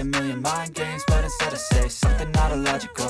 a million mind games, but instead I say something not illogical,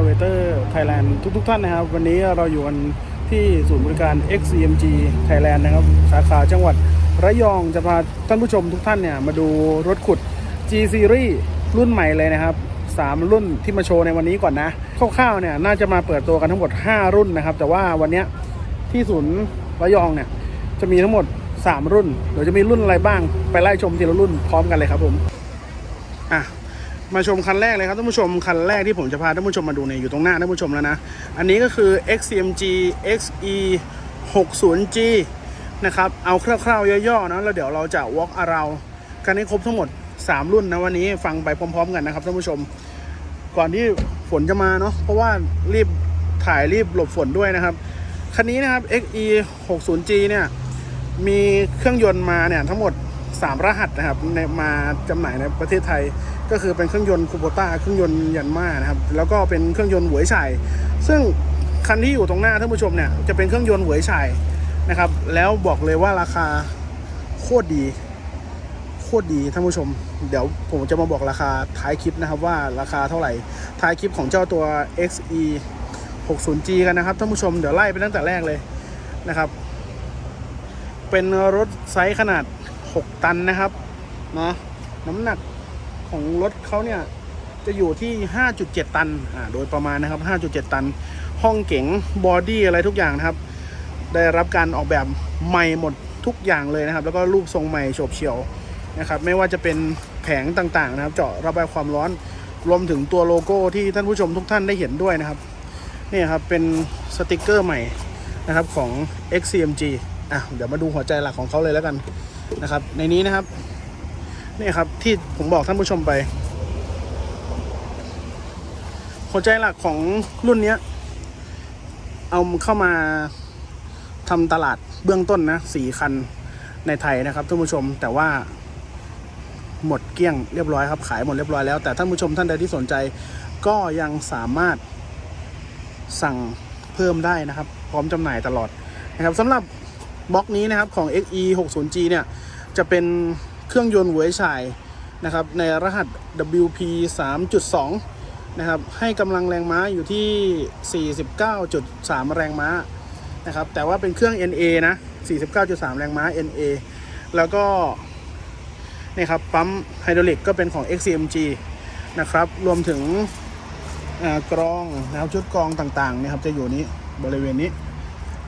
นๆ Excavator Thailand ทุกๆท่านนะครับ วันนี้เราอยู่กันที่ศูนย์บริการ XCMG Thailand นะครับ สาขาจังหวัดระยองจะพาท่านผู้ชมทุกท่านเนี่ยมาดูรถขุด G Series รุ่นใหม่เลยนะครับ 3 รุ่นที่มาโชว์ในวันนี้ก่อนนะ คร่าวๆเนี่ยน่าจะมาเปิดตัวกันทั้งหมด 5 รุ่นนะครับ แต่ว่าวันนี้ที่ศูนย์ระยองเนี่ยจะมีทั้งหมด 3 รุ่นเดี๋ยวจะมีรุ่นอะไรบ้างไปไล่ชมทีละรุ่นพร้อมกันเลยครับผมอะ มาชมคันแรกเลยครับท่านผู้ชมคันแรกที่ผมจะพาท่านผู้ชมมาดูเนี่ยอยู่ตรงหน้าท่านผู้ชมแล้วนะ อันนี้ก็คือ XCMG XE 60G นะครับเอาคร่าวๆย่อๆนะแล้วเดี๋ยวเราจะ walk around กันให้ครบทั้งหมด 3 รุ่นนะวันนี้ฟังไปพร้อม ๆ กันนะครับท่านผู้ชม ก่อนที่ฝนจะมาเนาะเพราะว่ารีบถ่ายรีบหลบฝนด้วยนะครับคันนี้นะครับ XE 60G เนี่ยมีเครื่องยนต์มาเนี่ยทั้งหมด 3 รหัสนะครับในมาจำหน่ายในประเทศไทย ก็คือเป็นเครื่องยนต์คูโบต้าเครื่องยนต์ยันมานะครับแล้วก็เป็นเครื่องยนต์หวยฉายซึ่งคันที่อยู่ตรงหน้าท่านผู้ชมเนี่ยจะเป็นเครื่องยนต์หวยฉายนะครับแล้วบอกเลยว่าราคาโคตรดีโคตรดีท่านผู้ชม เดี๋ยวผมจะมาบอกราคาท้ายคลิปนะครับว่าราคาเท่าไหร่ท้ายคลิปของเจ้าตัว XE 60G กันนะครับท่านผู้ชมเดี๋ยวไล่ไปตั้งแต่แรกเลยนะครับ เป็นรถไซส์ขนาด 6 ตันนะครับนะน้ำหนักของรถเขาเนี่ย จะอยู่ที่ 5.7 ตันอ่าโดยประมาณนะครับ 5.7 ตัน ห้องเก๋งบอดี้อะไรทุกอย่างนะครับ ได้รับการออกแบบใหม่หมดทุกอย่างเลยนะครับ แล้วก็รูปทรงใหม่โฉบเฉี่ยวนะครับ ไม่ว่าจะเป็นแผงต่างๆนะครับ เจาะระบายความร้อนรวมถึงตัวโลโก้ที่ท่านผู้ชมทุกท่านได้เห็นด้วยนะครับนี่ครับเป็นสติกเกอร์ใหม่นะครับของ XCMG อะเดี๋ยวมาดูหัวใจหลักของเขาเลยแล้วกัน นะครับ ในนี้นะครับนี่ครับที่ผมบอกท่านผู้ชมไป หัวใจหลักของรุ่นเนี้ยเอาเข้ามาทำตลาดเบื้องต้นนะสี่คันในไทยนะครับท่านผู้ชมแต่ว่าหมดเกลี้ยงเรียบร้อยครับขายหมดเรียบร้อยแล้วแต่ท่านผู้ชมท่านใดที่สนใจก็ยังสามารถสั่งเพิ่มได้นะครับ พร้อมจำหน่ายตลอดนะครับสำหรับ บล็อกนี้นะครับของ XE 60G เนี่ย จะเป็นเครื่องยนต์เวอร์ชายนะครับ ในรหัส WP 3.2 นะครับ ให้กำลังแรงม้าอยู่ที่ 49.3 แรงม้านะครับ แต่ว่าเป็นเครื่อง NA นะ 49.3 แรงม้า NA แล้วก็นี่ครับปั๊มไฮดรอลิกก็เป็นของ XCMG นะครับ รวมถึงกรองนะครับชุดกรองต่างๆนะครับจะอยู่นี้บริเวณนี้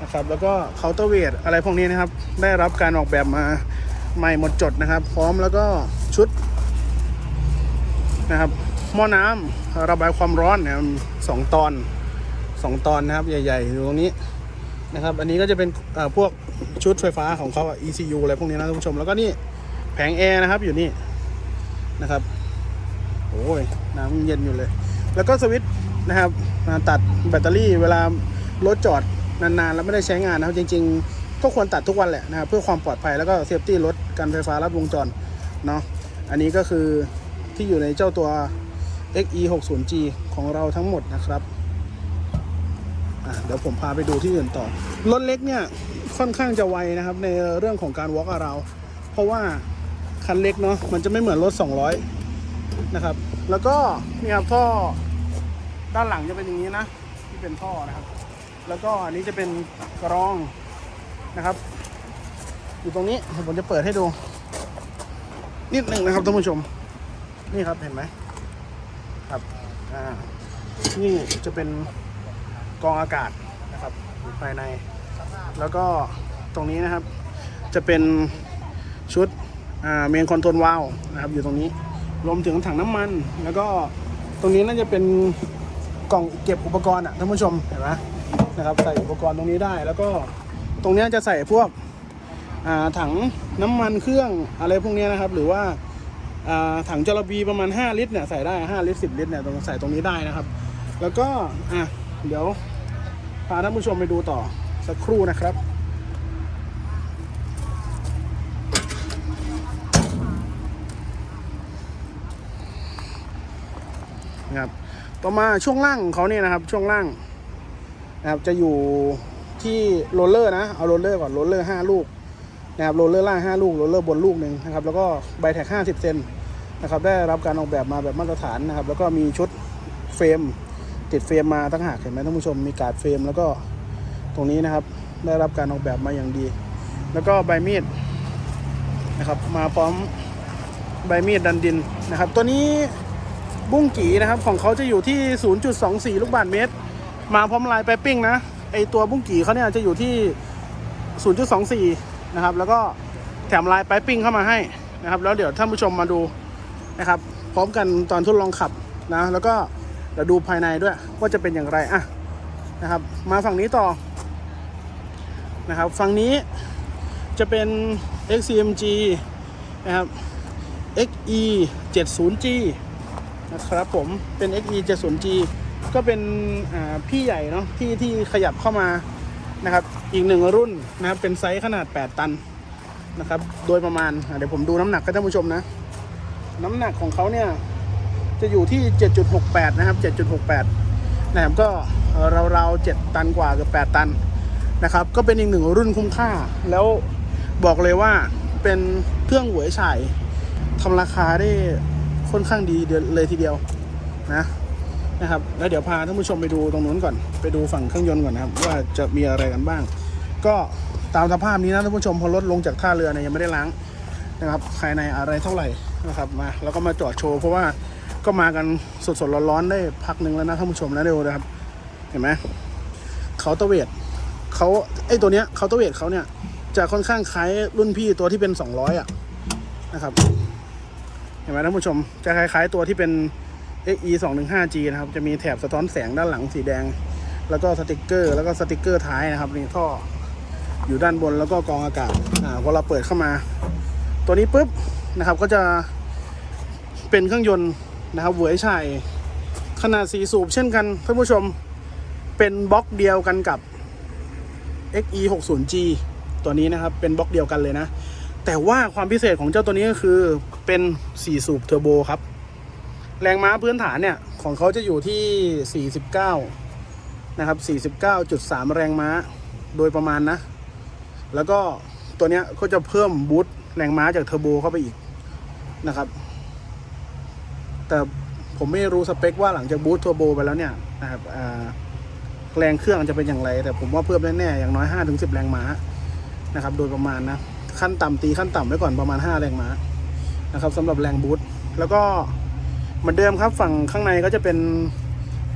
นะครับ แล้วก็เคาน์เตอร์เวทอะไรพวกนี้นะครับ ได้รับการออกแบบมาใหม่หมดจดนะครับ พร้อมแล้วก็ชุดนะครับหม้อน้ำระบายความร้อนนะครับสองตอนสองตอนนะครับ ใหญ่ๆอยู่ตรงนี้นะครับ อันนี้ก็จะเป็นพวกชุดไฟฟ้าของเขาอะ ECU อะไรพวกนี้นะท่านผู้ชม แล้วก็นี่แผงแอร์นะครับอยู่นี่นะครับโอ้ยน้ำเย็นอยู่เลย แล้วก็สวิตช์นะครับมาตัดแบตเตอรี่เวลารถจอด นานๆ แล้วไม่ได้ใช้งานนะครับจริง ๆ ก็ควรตัดทุกวันแหละนะครับเพื่อความปลอดภัยแล้วก็เซฟตี้รถการไฟฟ้าลัดวงจรเนาะอันนี้ก็คือที่อยู่ในเจ้าตัว XE 6 0 G ของเราทั้งหมดนะครับเดี๋ยวผมพาไปดูที่อื่นต่อ รถเล็กเนี่ยค่อนข้างจะไวนะครับในเรื่องของการ walk around ราะว่าคันเล็กเนาะมันจะไม่เหมือนรถ 200 นะครับ แล้วก็นี่ครับท่อด้านหลังจะเป็นอย่างนี้นะ ที่เป็นท่อนะครับ แล้วก็อันนี้จะเป็นกรองนะครับ อยู่ตรงนี้ผมจะเปิดให้ดู นิดหนึ่งนะครับท่านผู้ชม นี่ครับเห็นไหมครับอ่านี่จะเป็นกรองอากาศนะครับอยู่ภายใน แล้วก็ตรงนี้นะครับ จะเป็นชุดเมนคอนโทรลวาลนะครับอยู่ตรงนี้รวมถึงถังน้ำมัน แล้วก็ตรงนี้น่าจะเป็นกล่องเก็บอุปกรณ์อะท่านผู้ชมเห็นไหม นะครับ ใส่อุปกรณ์ตรงนี้ได้ แล้วก็ตรงนี้จะใส่พวกถังน้ำมันเครื่องอะไรพวกนี้นะครับ หรือว่าถังจรบีประมาณ 5 ลิตรเนี่ยใส่ได้ 5 ลิตร 10 ลิตรเนี่ยตรงใส่ตรงนี้ได้นะครับ แล้วก็อะเดี๋ยวพาท่านผู้ชมไปดูต่อสักครู่นะครับนะครับต่อมาช่วงล่างของเขาเนี่ยนะครับช่วงล่าง นะครับจะอยู่ที่โรลเลอร์นะเอาโรลเลอร์ก่อนโรลเลอร์ห้าลูกนะครับโรลเลอร์ล่างห้าลูกโรลเลอร์บนลูกหนึ่งนะครับแล้วก็ใบแท็กห้าสิบเซนนะครับได้รับการออกแบบมาแบบมาตรฐานนะครับ แล้วก็มีชุดเฟรมติดเฟรมมาตั้งหากเห็นไหมท่านผู้ชมมีการ์ดเฟรมแล้วก็ตรงนี้นะครับได้รับการออกแบบมาอย่างดี แล้วก็ใบมีดนะครับมาพร้อมใบมีดดันดินนะครับ ตัวนี้บุ้งกีนะครับของเขาจะอยู่ที่ 0.24 ลูกบาศก์เมตร มาพร้อมลายไปปิ้งนะ ไอตัวบุ้งกี่เขาเนี่ยจะอยู่ที่ 0.24 นะครับ แล้วก็แถมลายไปปิ้งเข้ามาให้นะครับ แล้วเดี๋ยวท่านผู้ชมมาดูนะครับ พร้อมกันตอนทดลองขับนะ แล้วก็เดี๋ยวดูภายในด้วยว่าจะเป็นอย่างไรอะนะครับ มาฝั่งนี้ต่อนะครับ ฝั่งนี้จะเป็น XCMG นะครับ XE 70G นะครับผมเป็น XE 70G ก็เป็นพี่ใหญ่เนาะที่ที่ขยับเข้ามานะครับ อีกหนึ่งรุ่นนะครับเป็นไซส์ขนาด 8 ตันนะครับ โดยประมาณเดี๋ยวผมดูน้ำหนักให้ท่านผู้ชมนะ น้ำหนักของเขาเนี่ยจะอยู่ที่ 7.68 นะครับ 7.68 นะครับก็ราวๆ7ตันกว่าเกือบ8ตันนะครับ ก็เป็นอีกหนึ่งรุ่นคุ้มค่า แล้วบอกเลยว่าเป็นเครื่องหวยฉายทำราคาได้ค่อนข้างดีเดเลยทีเดียวนะ นะครับ แล้วเดี๋ยวพาท่านผู้ชมไปดูตรงนู้นก่อน ไปดูฝั่งเครื่องยนต์ก่อนนะครับว่าจะมีอะไรกันบ้าง ก็ตามสภาพนี้นะท่านผู้ชมพอรถลงจากท่าเรือเนี่ยยังไม่ได้ล้างนะครับภายในอะไรเท่าไหร่นะครับมาแล้วก็มาจอดโชว์เพราะว่าก็มากันสดๆร้อนๆได้พักหนึ่งแล้วนะท่านผู้ชมนะเร็วนะครับ เห็นไหมเขาตะเวทเขาไอตัวเนี้ยเขาตะเวทเขาเนี่ยจะค่อนข้างคล้ายรุ่นพี่ตัวที่เป็น 200 อะนะครับ เห็นไหมท่านผู้ชมจะคล้ายๆตัวที่เป็น XE 2 1 5 G นะครับ จะมีแถบสะท้อนแสงด้านหลังสีแดง แล้วก็สติกเกอร์ แล้วก็สติกเกอร์ท้ายนะครับนี่ท่ออยู่ด้านบนแล้วก็กรองอากาศอ่าพอเราเปิดเข้ามา ตัวนี้ปุ๊บนะครับก็จะเป็นเครื่องยนต์นะครับเหวยชัยขนาดสีสูบเช่นกันท่านผู้ชมเป็นบล็อกเดียวกันกับ XE 6 0 G ตัวนี้นะครับเป็นบล็อกเดียวกันเลยนะ แต่ว่าความพิเศษของเจ้าตัวนี้ก็คือเป็น4สูบเทอร์โบครับ แรงม้าพื้นฐานเนี่ย ของเขาจะอยู่ที่ 49 นะครับ 49.3 แรงม้าโดยประมาณนะ แล้วก็ตัวเนี้ยก็จะเพิ่มบูตต์แรงม้าจากเทอร์โบเข้าไปอีกนะครับ แต่ผมไม่รู้สเปคว่าหลังจากบูตต์เทอร์โบไปแล้วเนี่ยนะครับแรงเครื่องจะเป็นอย่างไร แต่ผมว่าเพิ่มแน่ๆอย่างน้อย 5-10 แรงม้านะครับ โดยประมาณนะ ขั้นต่ำตีขั้นต่ำไว้ก่อนประมาณ 5 แรงม้านะครับสำหรับแรงบูตต์แล้วก็ เหมือนเดิมครับฝั่งข้างในก็จะเป็น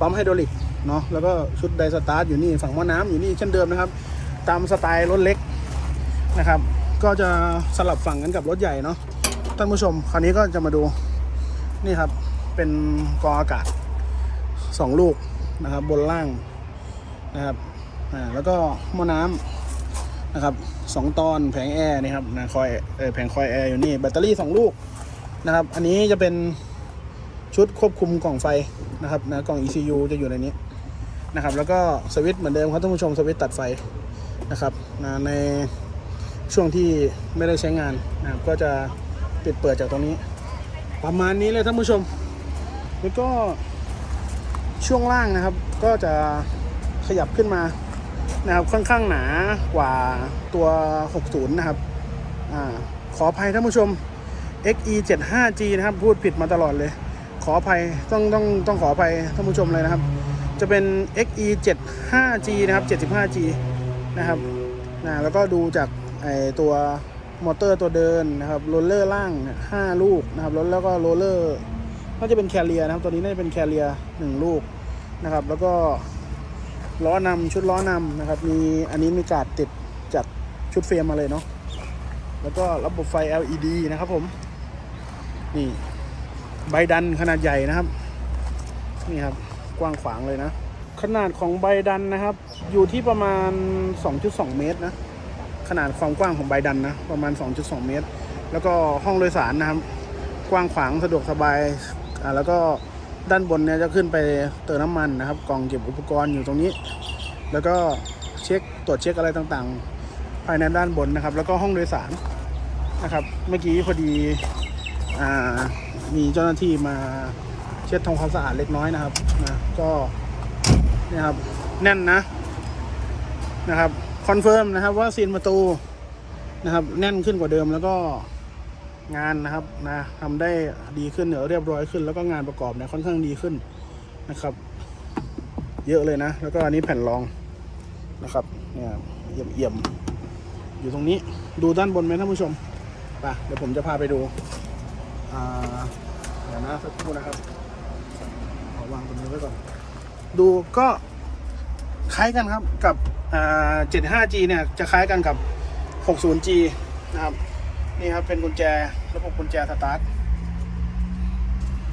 ปั๊มไฮดรอลิกเนาะแล้วก็ชุดไดสตาร์ทอยู่นี่ฝั่งหม้อน้ำอยู่นี่เช่นเดิมนะครับ ตามสไตล์รถเล็กนะครับ ก็จะสลับฝั่งกันกับรถใหญ่เนาะท่านผู้ชมคราวนี้ก็จะมาดูนี่ครับเป็นกองอากาศ 2 ลูกนะครับบนล่างนะครับอ่าแล้วก็หม้อน้ำนะครับสองตอนแผงแอร์นี่ครับนะคอยแผงคอยแอร์อยู่นี่แบตเตอรี่สองลูกนะครับ อันนี้จะเป็น ชุดควบคุมกล่องไฟนะครับนะกล่อง ECU จะอยู่ในนี้นะครับ แล้วก็สวิตช์เหมือนเดิมครับท่านผู้ชมสวิตช์ตัดไฟนะครับนะในช่วงที่ไม่ได้ใช้งานนะครับก็จะปิดเปิดจากตรงนี้ ประมาณนี้เลยท่านผู้ชม แล้วก็ช่วงล่างนะครับ ก็จะขยับขึ้นมานะครับค่อนข้างหนากว่าตัว 60 นะครับอ่าขออภัยท่านผู้ชม XE 7 5G นะครับ พูดผิดมาตลอดเลย ขออภัยต้องต้องต้องขออภัยท่านผู้ชมเลยนะครับ จะเป็น XE 7 5G นะครับ 75G นะครับนะแล้วก็ดูจากไอตัวมอเตอร์ตัวเดินนะครับโรลเลอร์ล่างเนี่ยห้าลูกนะครับแล้วแล้วก็โรลเลอร์น่าจะเป็นแคเรียนะครับตัวนี้น่าจะเป็นแคเรียหนึ่งลูกนะครับ แล้วก็ล้อนำชุดล้อนำนะครับ มีอันนี้มีการ์ดติดจากชุดเฟรมมาเลยเนาะแล้วก็ระบบไฟ LED นะครับผมนี่ ใบดันขนาดใหญ่นะครับ นี่ครับกว้างขวางเลยนะ ขนาดของใบดันนะครับ อยู่ที่ประมาณ 2.2 เมตรนะ ขนาดความกว้างของใบดันนะประมาณ 2.2 เมตร แล้วก็ห้องโดยสารนะครับ กว้างขวางสะดวกสบายอ่าแล้วก็ด้านบนเนี่ยจะขึ้นไปเติมน้ำมันนะครับกล่องเก็บอุปกรณ์อยู่ตรงนี้ แล้วก็เช็คตรวจเช็คอะไรต่างๆ ภายในด้านบนนะครับ แล้วก็ห้องโดยสารนะครับ เมื่อกี้พอดี มีเจ้าหน้าที่มาเช็ดทำความสะอาดเล็กน้อยนะครับนะก็เนี่ยครับแน่นนะนะครับคอนเฟิร์มนะครับว่าซีนประตูนะครับแน่นขึ้นกว่าเดิมแล้วก็งานนะครับนะทำได้ดีขึ้นเหนือเรียบร้อยขึ้น แล้วก็งานประกอบเนี่ยค่อนข้างดีขึ้นนะครับ เยอะเลยนะ แล้วก็อันนี้แผ่นรองนะครับเนี่ยเอี่ยมเอี่ยมๆอยู่ตรงนี้ดูด้านบนไหมท่านผู้ชมไปเดี๋ยวผมจะพาไปดู เดี๋ยวนะสักครู่นะครับขอวางตรงนี้ไว้ก่อน ดูก็คล้ายกันครับกับ 75G เนี่ยจะคล้ายกันกับ 60G นะครับนี่ครับเป็นกุญแจระบบกุญแจสตาร์ท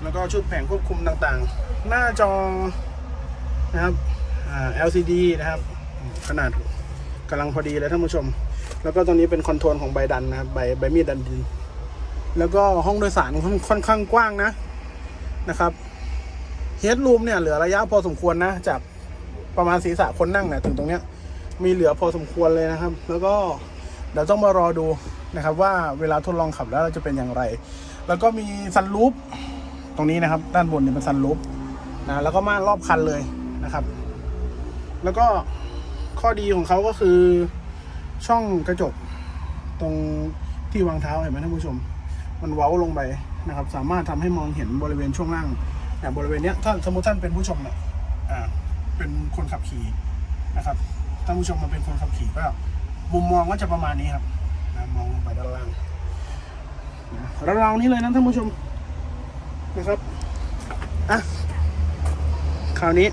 แล้วก็ชุดแผงควบคุมต่างๆ หน้าจอนะครับ LCD นะครับ ขนาดกำลังพอดีเลยท่านผู้ชม แล้วก็ตรงนี้เป็นคอนโทรลของใบดันนะครับ ใบใบมีดดันดิน แล้วก็ห้องโดยสารค่อนข้างกว้างนะนะครับเฮดรูมเนี่ยเหลือระยะพอสมควรนะ จากประมาณศีรษะคนนั่งเนี่ยถึงตรงเนี้ยมีเหลือพอสมควรเลยนะครับ แล้วก็เดี๋ยวต้องมารอดูนะครับ ว่าเวลาทดลองขับแล้วเราจะเป็นอย่างไร แล้วก็มีซันรูปตรงนี้นะครับ ด้านบนเนี่ยเป็นซันรูปนะแล้วก็ม่านรอบคันเลยนะครับ แล้วก็ข้อดีของเขาก็คือช่องกระจกตรงที่วางเท้าเห็นไหมท่านผู้ชม มันเว้าลงไปนะครับ สามารถทำให้มองเห็นบริเวณช่วงล่างนี่บริเวณเนี้ยถ้าสมมติท่านเป็นผู้ชมเนี่ยอ่าเป็นคนขับขี่นะครับท่านผู้ชมมาเป็นคนขับขี่ก็มุมมองก็จะประมาณนี้ครับนะมองลงไปด้านล่างนะราวๆนี้เลยนะท่านผู้ชมนะครับอะคราวนี้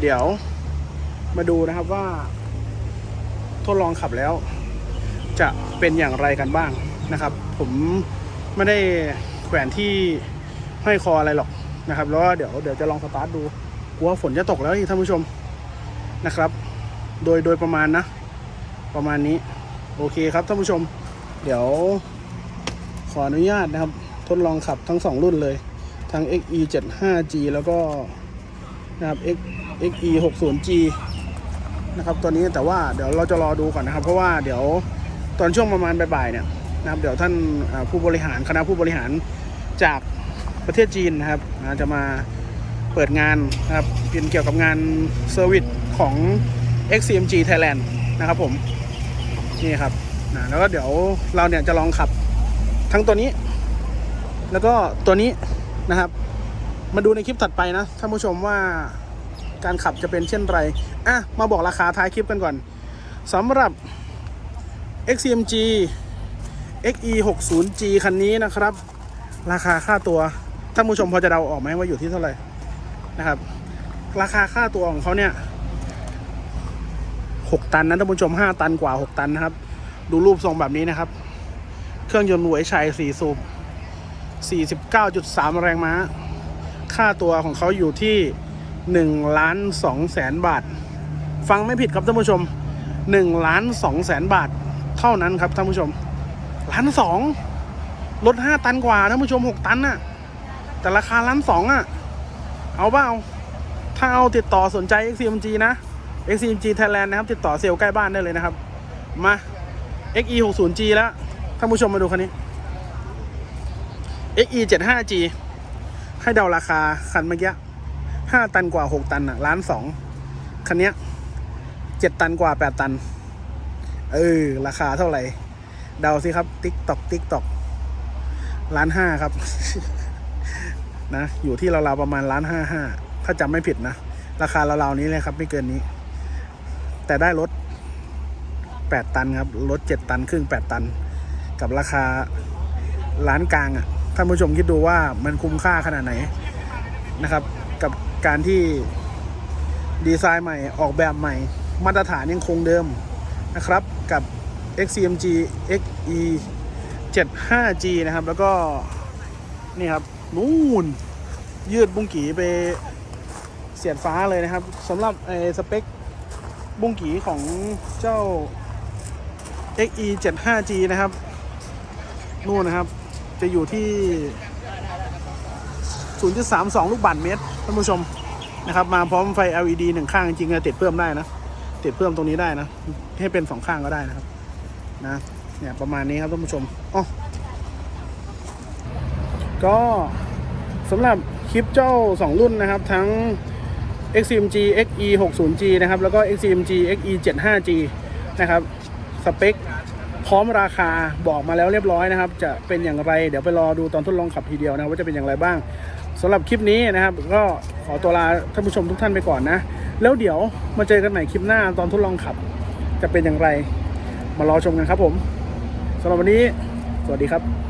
เดี๋ยวมาดูนะครับว่า ทดลองขับแล้ว จะเป็นอย่างไรกันบ้างนะครับ ผมไม่ได้แขวนที่ห้อยคออะไรหรอกนะครับ แล้วเดี๋ยวเดี๋ยวจะลองสตาร์ทดูกลัวฝนจะตกแล้วท่านผู้ชมนะครับ โดยโดยประมาณนะ ประมาณนี้ โอเคครับท่านผู้ชม เดี๋ยวขออนุญาตนะครับ ทดลองขับทั้งสองรุ่นเลย ทั้ง XE 75G แล้วก็นะครับ X XE 60G นะครับตัวนี้แต่ว่าเดี๋ยวเราจะรอดูก่อนนะครับ เพราะว่าเดี๋ยวตอนช่วงประมาณบ่ายๆเนี่ย นะครับเดี๋ยวท่านผู้บริหารคณะผู้บริหารจากประเทศจีนนะครับจะมาเปิดงานนะครับเป็นเกี่ยวกับงานเซอร์วิสของ XCMG Thailand นะครับผมนี่ครับนะแล้วก็เดี๋ยวเราเนี่ยจะลองขับทั้งตัวนี้ แล้วก็ตัวนี้นะครับ มาดูในคลิปถัดไปนะท่านผู้ชมว่าการขับจะเป็นเช่นไรอะมาบอกราคาท้ายคลิปกันก่อนสำหรับ XCMG XE 6 0 G คันนี้นะครับ ราคาค่าตัวท่านผู้ชมพอจะเดาออกไหมว่าอยู่ที่เท่าไหร่นะครับ ราคาค่าตัวของเขาเนี่ย6ตันนะท่านผู้ชม5ตันกว่า6ตันนะครับ ดูรูปทรงแบบนี้นะครับ เครื่องยนต์หัวชัย4สูบ49.3แรงม้า ค่าตัวของเขาอยู่ที่1ล้าน2แสนบาท ฟังไม่ผิดครับท่านผู้ชม1ล้าน2แสนบาท เท่านั้นครับท่านผู้ชม ล้านสองรถ5ตันกว่าท่านผู้ชม6ตันน่ะ แต่ราคาล้านสองอะ เอาเปล่าถ้าเอาติดต่อสนใจ XCMG นะ XCMG Thailand นะครับ ติดต่อเซลล์ใกล้บ้านได้เลยนะครับ มา XE 6 0 G แล้วท่านผู้ชมมาดูคันนี้ XE 7 5 G ให้เดาราคาคันเมื่อกี้ห้าตันกว่าหกตันอะล้านสองคันเนี้ยเจ็ดตันกว่าแปดตัน เออ ราคาเท่าไหร่ เดาสิครับ ติ๊กตอกติ๊กตอกล้านห้าครับ นะ อยู่ที่ราวๆประมาณล้านห้าห้าถ้าจำไม่ผิดนะ ราคาราวๆนี้เลยครับ ไม่เกินนี้ แต่ได้รถแปดตันครับรถเจ็ดตัน ครึ่งแปดตัน กับราคาล้านกลางอะ่ะท่านผู้ชมคิดดูว่ามันคุ้มค่าขนาดไหนนะครับ กับการที่ดีไซน์ใหม่ออกแบบใหม่ มาตรฐานยังคงเดิมนะครับกับ XCMG XE 75G นะครับ แล้วก็นี่ครับนู่นยืดบุ้งกีไปเสียดฟ้าเลยนะครับสำหรับไอ้สเปคบุ้งกีของเจ้า XE 75G นะครับนู่นนะครับ จะอยู่ที่ 0.32 ลูกบาศก์เมตรท่านผู้ชมนะครับ มาพร้อมไฟ LED หนึ่งข้างจริงๆติดเพิ่มได้นะ ติดเพิ่มตรงนี้ได้นะ ให้เป็นสองข้างก็ได้นะครับ นะเนี่ยประมาณนี้ครับท่านผู้ชมอ๋อก็สำหรับคลิปเจ้า 2 รุ่นนะครับทั้ง XCMG XE 60G นะครับแล้วก็ XCMG XE 75G นะครับสเปคพร้อมราคาบอกมาแล้วเรียบร้อยนะครับ จะเป็นอย่างไรเดี๋ยวไปรอดูตอนทดลองขับทีเดียวนะว่าจะเป็นอย่างไรบ้างสำหรับคลิปนี้นะครับ ก็ขอตัวลาท่านผู้ชมทุกท่านไปก่อนนะ แล้วเดี๋ยวมาเจอกันใหม่คลิปหน้าตอนทดลองขับจะเป็นอย่างไร มารอชมกันครับผมสำหรับวันนี้ สวัสดีครับ